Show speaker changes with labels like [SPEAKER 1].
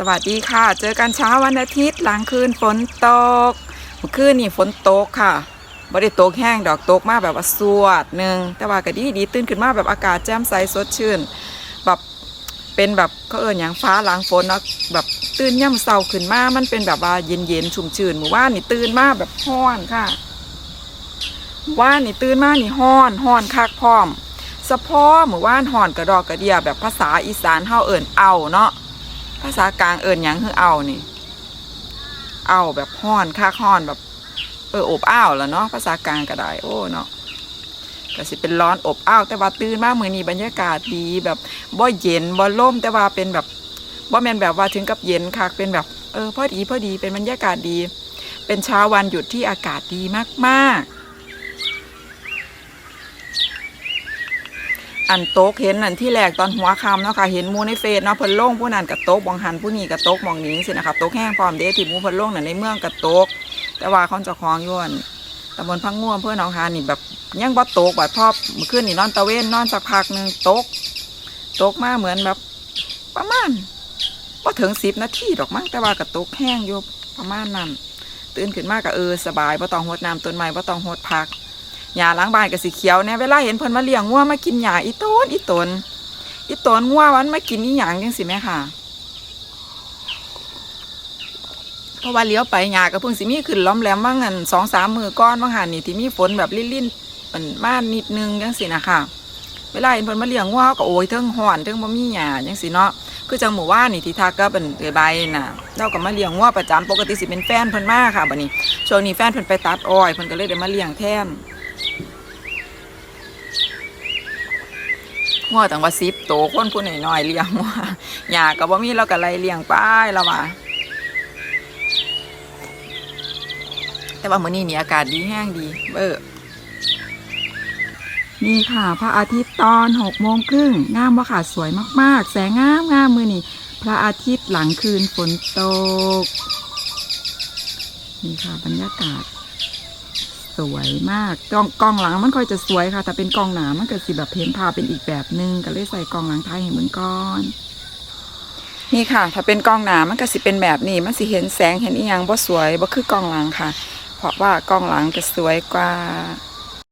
[SPEAKER 1] สวัสดีค่ะ เจอกันเช้าวันอาทิตย์หลังคืนฝนตก เมื่อคืนนี่ฝนตกค่ะบ่ได้ตกแห้งดอกตกมาแบบว่าสวดหนึ่งแต่ว่าก็ดีดีตื่นขึ้นมาแบบอากาศแจ่มใสสดชื่น แบบเป็นแบบเขาเอิญอย่างฟ้าหลังฝนเนาะแบบตื่นย่ำเศร้าขึ้นมามันเป็นแบบว่าเย็นเย็นๆชุ่มชื่นหมู่ว่านนี่ตื่นมาแบบห้อนค่ะหมู่ว่านนี่ตื่นมานี่ห้อนห้อนคักพร้อมสะพอหมู่ว่านห้อนกระดอกกระเดียแบบภาษาอีสานเฮาเอิญเอาเนาะ ภาษากลางเอิญยังคือเอานี่ เอาแบบห้อนค่าห้อนแบบ เอออบอ้าวแล้วเนาะภาษากลางก็ได้โอ้เนาะก็สิเป็นร้อนอบอ้าวแต่ว่าตื่นมากมือนี้บรรยากาศดีแบบบ่เย็นบ่ล่มแต่ว่าเป็นแบบบ่แมนแบบว่าถึงกับเย็นคักเป็นแบบเออพอดีพอดีเป็นบรรยากาศดี เป็นเช้าวันหยุดที่อากาศดีมากๆ อันโต๊กเห็นนั่นที่แรกตอนหัวคำเนาะค่ะเห็นมูในเฟซเนาะเพิ่นลงผู้นั้นกับโต๊กบองหันผู้นี้กับโต๊กมองนี้สินะคะโต๊กแห้งพร้อมเด้ที่มูเพิ่นลงนั่นในเมืองกับโต๊กแต่ว่าเขาจะคลองอยวนตำบลพังง่วงเพื่อนน้องหานี่แบบยังบ่โต๊กบัดพอบเมื่อคืนนี่นอนตะเวนนอนสักพักหนึ่งโต๊กโต๊กมาเหมือนแบบ ประมาณบ่ถึงสิบนาทีดอกมั้งแต่ว่ากับโต๊กแห้งอยู่ประมาณนั้นตื่นขึ้นมาก็เออสบายบ่ต้องหดน้ำต้นไม้บ่ต้องหดผัก หญ้าล้างบ้านก็สีเขียวเนี่ยเวลาเห็นเพิ่นมาเลี้ยงงัวมากินหญ้าอีต้นอีตนอีตนงัวมันมากินอีหยังจังสิแม่ค่ะเพราะว่าเลี้ยวไปหญ้าก็เพิ่งสิมีขึ้นล้อมแหลมว่างันสองสามมือก้อนว่างหันนี่ที่มีฝนแบบลิ่นๆมันมานิดนึงจังสินะค่ะ เวลาเห็นเพิ่นมาเลี้ยงงัวก็โอ้ยเทิงห่อนเทิงบ่มีหญ้าจังสิเนาะคือจังหมู่ว่านี่ที่ทักก็เป็นเอือใบน่ะเราก็มาเลี้ยงงัวประจำปกติสิเป็นแฟนเพิ่นมากค่ะบัดนี้ช่วงนี้แฟนเพิ่นไปตัดอ้อยเพิ่นก็เลยได้มาเลี้ยงแทน หัวตั้งว่าสิบโตคนผู้น้อยๆเลี้ยงหัวหญ้าก็บ่มีเราก็ไล่เลี้ยงไปแล้วว่าแต่ว่ามื้อนี้นี่อากาศดีแห้งดี เบอนี่ค่ะพระอาทิตย์ตอนหกโมงครึ่งงามว่าค่ะสวยมากๆ แสงงามงามมือนี่พระอาทิตย์หลังคืนฝนตก นี่ค่ะบรรยากาศ สวยมากกล้องกล้องหลังมันค่อยจะสวยค่ะ แต่เป็นกล้องหนามันก็สิแบบเห็นพาเป็นอีกแบบหนึงก็เลยใส่กล้องหลังท้ายให้เหมือนก้อนนี่ค่ะ ถ้าเป็นกล้องหนามันก็สิเป็นแบบนี้มันสิเห็นแสงเห็นอีหยังบ่สวยบ่คือกล้องหลังค่ะ เพราะว่ากล้องหลังจะสวยกว่า